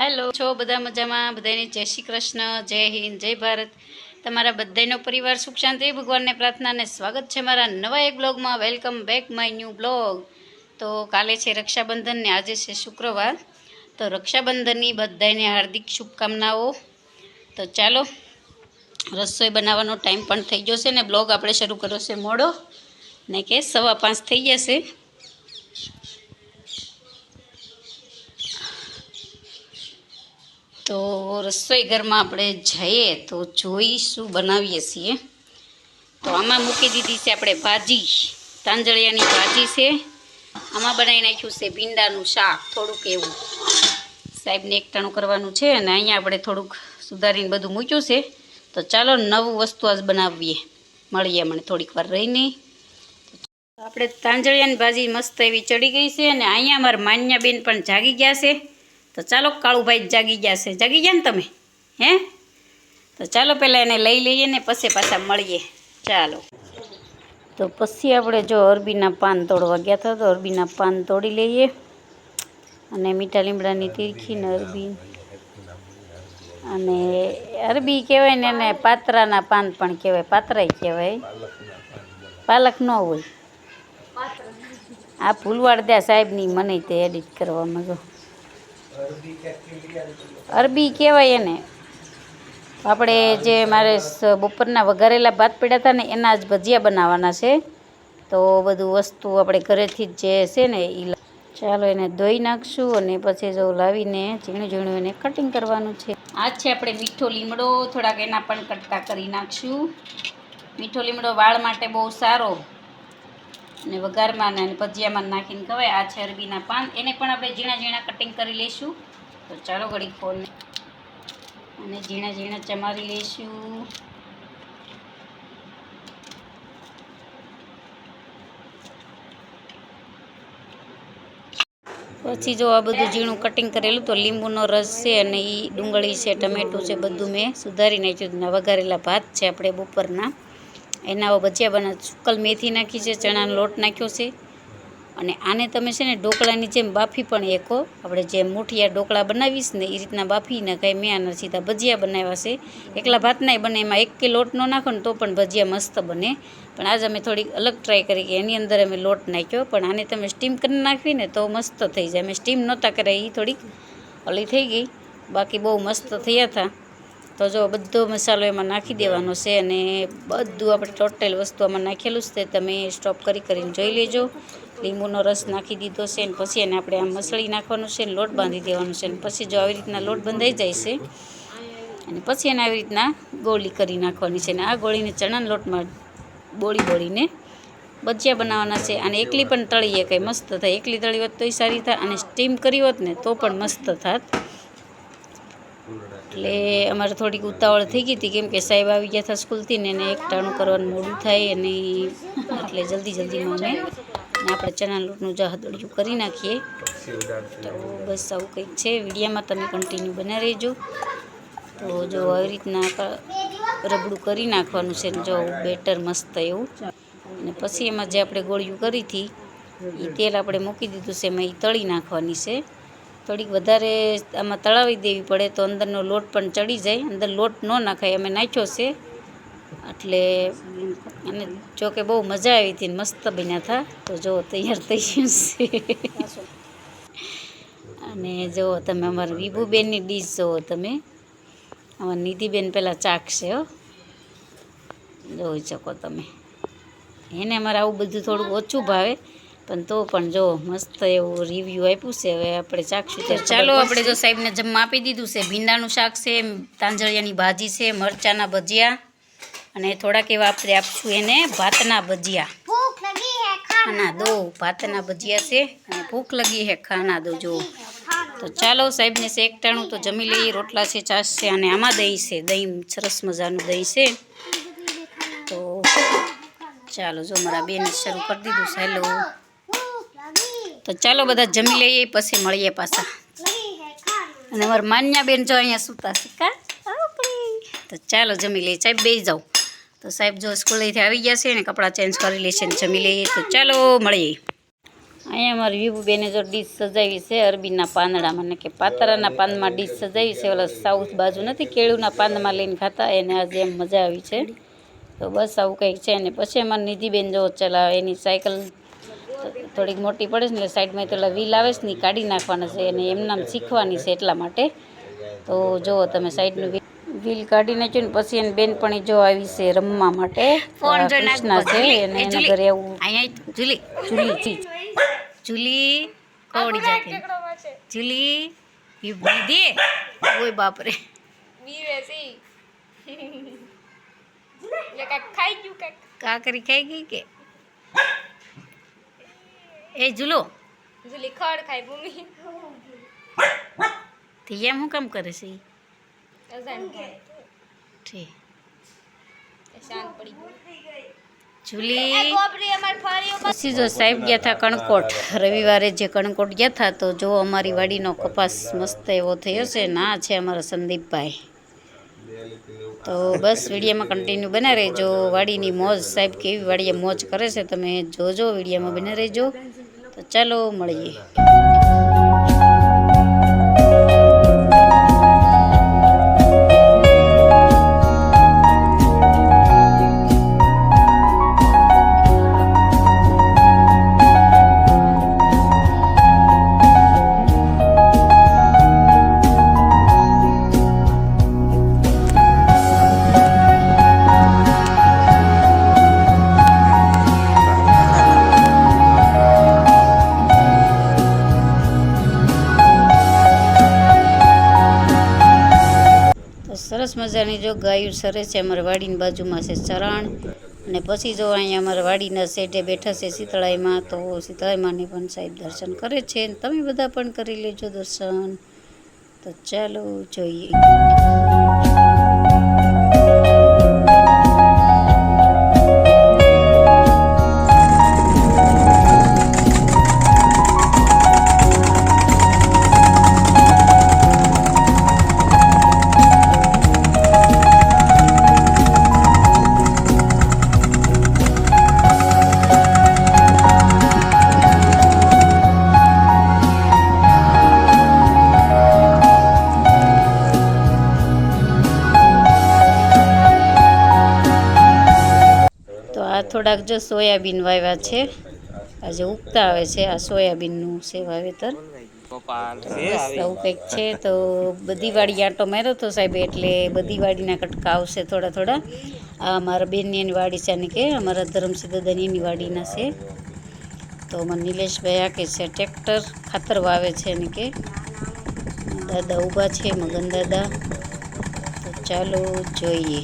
Hello, છો બધા મજામાં? બધાને જય શ્રી કૃષ્ણ, જય હિન્દ, જય ભારત. તમારા બધાનો પરિવાર સુખ શાંતિ, ભગવાનને પ્રાર્થનાને સ્વાગત છે મારા નવા એક બ્લોગમાં. Welcome back my new blog તો કાલે છે રક્ષાબંધન ને આજે છે શુક્રવાર. તો રક્ષાબંધનની બધાને હાર્દિક શુભકામનાઓ. તો ચાલો, રસોઈ બનાવવાનો ટાઈમ પણ થઈ છે ને, બ્લોગ આપણે શરૂ કર્યો છે મોડો. ને કે સવા પાંચ થઈ જશે તો રસોઈ ઘરમાં આપણે જઈએ તો જોઈ શું બનાવીએ છીએ. તો આમાં મૂકી દીધી છે આપણે ભાજી. તાંજળિયાની ભાજી છે. આમાં બનાવી નાખ્યું છે ભીંડાનું શાક, થોડુંક એવું. સાહેબને એકટાણું કરવાનું છે અને અહીંયા આપણે થોડુંક સુધારીને બધું મૂક્યું છે. તો ચાલો નવું વસ્તુ આજ બનાવીએ. મળીએ મને થોડીક વાર રહીને. આપણે તાંજળિયાની ભાજી મસ્ત એવી ચડી ગઈ છે અને અહીંયા અમારા માન્યાબેન પણ જાગી ગયા છે. તો ચાલો કાળુભાઈ જાગી ગયા છે. જાગી ગયા ને તમે? હે? તો ચાલો પહેલાં એને લઈ લઈએ ને પછી પાછા મળીએ. ચાલો. તો પછી આપણે જો અરબીના પાન તોડવા ગયા હતા તો અરબીના પાન તોડી લઈએ. અને મીઠા લીમડાની તીરખી ને અરબી. અને અરબી કહેવાય ને એને પાત્રાના પાન પણ કહેવાય. પાત્રાય કહેવાય. પાલક ન હોય. આ ફૂલવાડ દે સાહેબની મને તે એડિટ કરવામાં જો. અરબી કહેવાય એને. આપણે જે મારે બપોરના વઘારેલા ભાત પડ્યા હતા ને, એના જ ભજીયા બનાવવાના છે. તો બધું વસ્તુ આપણે ઘરેથી જ જે છે ને એ ચાલો એને ધોઈ નાખશું અને પછી જો લાવીને ઝીણું ઝીણું એને કટિંગ કરવાનું છે. આ છે આપણે મીઠો લીમડો, થોડાક એના પણ કટકા કરી નાખશું. મીઠો લીમડો વાળ માટે બહુ સારો. અને વઘારમાં અને ભજીયામાં નાખીને ખવાય. આ છે અરબીના પાન. એને પણ આપણે ઝીણા ઝીણા કટિંગ કરી લઈશું. તો ચાલો ઘડી ખોલ અને ઝીણા ઝીણા ચમારી લઈશું. પછી જો આ બધું ઝીણું કટિંગ કરેલું તો લીંબુનો રસ છે અને એ ડુંગળી છે, ટમેટું છે, બધું મેં સુધારી નાખ્યું. વઘારેલા ભાત છે આપણે બપોરના. એના ભજીયા બના સુકલ મેથી નાખી છે, ચણાનો લોટ નાખ્યો છે. અને આને તમે છે ને ઢોકળાની જેમ બાફી પણ એકો આપણે જેમ મુઠિયા ઢોકળા બનાવીશ ને એ રીતના બાફી કાંઈ મેં આના સીધા ભજીયા બનાવ્યા છે. એકલા ભાતનાય બને, એમાં એક કે લોટ ન નાખો ને તો પણ ભજીયા મસ્ત બને. પણ આજે અમે થોડીક અલગ ટ્રાય કરી કે એની અંદર અમે લોટ નાખ્યો. પણ આને તમે સ્ટીમ કરી નાખવી ને તો મસ્ત થઈ જાય. અમે સ્ટીમ નહોતા કર્યા એ થોડીક ઓલી થઈ ગઈ. બાકી બહુ મસ્ત થયા હતા. તો જો બધો મસાલો એમાં નાખી દેવાનો છે અને બધું આપણે ટોટલ વસ્તુ આમાં નાખેલું જ છે તમે સ્ટોપ કરી કરીને જોઈ લેજો. લીંબુનો રસ નાખી દીધો છે ને પછી એને આપણે આમ મસળી નાખવાનું છે ને લોટ બાંધી દેવાનું છે અને પછી જો આવી રીતના લોટ બંધાઈ જાય છે અને પછી એને આવી રીતના ગોળી કરી નાખવાની છે ને આ ગોળીને ચણાના લોટમાં બોળી બોળીને ભજીયા બનાવવાના છે અને એકલી પણ તળીએ કંઈ મસ્ત થાય. એકલી તળી હોત તોય સારી થાય અને સ્ટીમ કરી હોત ને તો પણ મસ્ત થાત. એટલે અમારે થોડીક ઉતાવળ થઈ ગઈ હતી કેમ કે સાહેબ આવી ગયા હતા સ્કૂલથી ને એને એક ટાણું કરવાનું મોડું થાય અને એટલે જલ્દી જલ્દીમાં અમે આપણે ચણા લોટનું જહાદડિયું કરી નાખીએ. તો બસ આવું કંઈક છે. વિડીયામાં તમે કન્ટિન્યુ બના રહેજો. તો જો આવી રીતના રબડું કરી નાખવાનું છે જો બેટર મસ્ત એવું. અને પછી એમાં જે આપણે ગોળિયું કરી હતી એ તેલ આપણે મૂકી દીધું છે, એમાં એ તળી નાખવાની છે. થોડીક વધારે આમાં તળાવી દેવી પડે તો અંદરનો લોટ પણ ચડી જાય. અંદર લોટ ન નાખાય, અમે નાખ્યો છે. એટલે અને જો કે બહુ મજા આવી હતી મસ્ત બન્યા હતા. તો જો તૈયાર થઈ ગયું છે. અને જો તમે અમારા વિભુબેનની ડીશ જુઓ તમે. અમારા નિધિબેન પહેલાં ચાખશે, હો. જોઈ શકો તમે. એને અમારે આવું બધું થોડુંક ઓછું ભાવે. પણ તો પણ જો મસ્ત એવું રિવ્યુ આપ્યું છે હવે આપણે ચાખશું ત્યારે ચાલો આપણે જો સાહેબને જમવા આપી દીધું છે. ભીંડાનું શાક છે તાંજળિયાની ભાજી છે મરચાંના ભજીયા અને થોડાક એવા આપણે આપશું એને ભાતના ભજીયા. ના દો ભાતના ભજીયા છે અને ભૂખ લગી હે ખાના દો જો તો ચાલો સાહેબને શેકટાણું તો જમી લઈએ. રોટલા છે ચાસ છે અને આમાં દહીં છે. દહીં સરસ મજાનું દહીં છે. તો ચાલો જો મારા બેને શરૂ કરી દીધું છે. હેલો. તો ચાલો બધા જમી લઈએ, પછી મળીએ પાછા. અને અમારા માન્યાબેન જો અહીંયા સૂતા છે. તો ચાલો જમી લઈએ. સાહેબ બે જાઉં તો સાહેબ જો સ્કૂલેથી આવી ગયા છે ને, કપડાં ચેન્જ કરી લેશે ને જમી લઈએ. તો ચાલો મળીએ. અહીંયા મારી વિભુબેને જો ડીશ સજાવી છે, અરબીના પાંદડામાં. ને કે પાતરાના પાનમાં ડીશ સજાવી છે, ઓલા સાઉથ બાજુ નથી, કેળુંના પાનમાં લઈને ખાતા. એને આજે એમ મજા આવી છે. તો બસ આવું કંઈક છે. ને પછી અમારી નિધિબેન જો ચલાવે એની સાયકલ થોડીક મોટી પડે છે ને એટલે સાઈડમાં પેલા વ્હીલ આવે છે ને કાઢી નાખવાના છે અને એમનામ શીખવાની છે એટલા માટે. તો જુઓ તમે સાઈડનું વ્હીલ. કાઢી નાખ્યું ને પછી એની બેનપણી જો આવી છે રમવા માટે. કૃષ્ણા છે જુલી, અને એના જુલી. ઘરે આવું અહીંયા જુલી ચીજ. જુલી કોડી જાતી. જુલી ઈ દીદી ઓય બાપ રે કાકરી ખાઈ ગઈ કે? એ જુલો. જુલી ખડ ખાય ભૂમિ. થી એમ હું કામ કરે છે ઠીક. શાંત પડી જુલી. જો સાહેબ ગયા હતા કણકોટ. રવિવારે જે કણકોટ ગયા હતા તો જો અમારી વાડીનો કપાસ મસ્ત એવો થયો છે ના છે અમારા સંદીપભાઈ. તો બસ વિડીયોમાં કન્ટિન્યુ બના રહેજો. વાડીની મોજ સાહેબ કેવી વાડીએ મોજ કરે છે તમે જોજો વિડીયોમાં બના રહેજો. તો ચાલો મળીએ. મજાની જો ગાયું સરે છે, અમારા વાડીની બાજુમાં છે ચરણ. અને પછી જો અહીંયા અમારા વાડીના સેટે બેઠા છે શીતળાઈમાં, તો શીતળાઈમાંને પણ સાહેબ દર્શન કરે છે. તમે બધા પણ કરી લેજો દર્શન. તો ચાલો જોઈએ. થોડાક જો સોયાબીન વાવ્યા છે. આજે ઉગતા આવે છે આ સોયાબીનનું છે વાવેતર. આવું કંઈક છે તો બધી વાડી આંટો માર્યો તો સાહેબ એટલે બધી વાડીના કટકા આવશે થોડા થોડા. આ મારા બેનની એની વાડી છે અને કે, અમારા ધરમસિંહ દાદાની એની વાડીના છે. તો અમારા નિલેશભાઈ આ કે છે ટ્રેક્ટર ખાતર વાવે છે અને કે. દાદા ઊભા છે, મગન દાદા. તો ચાલો જોઈએ.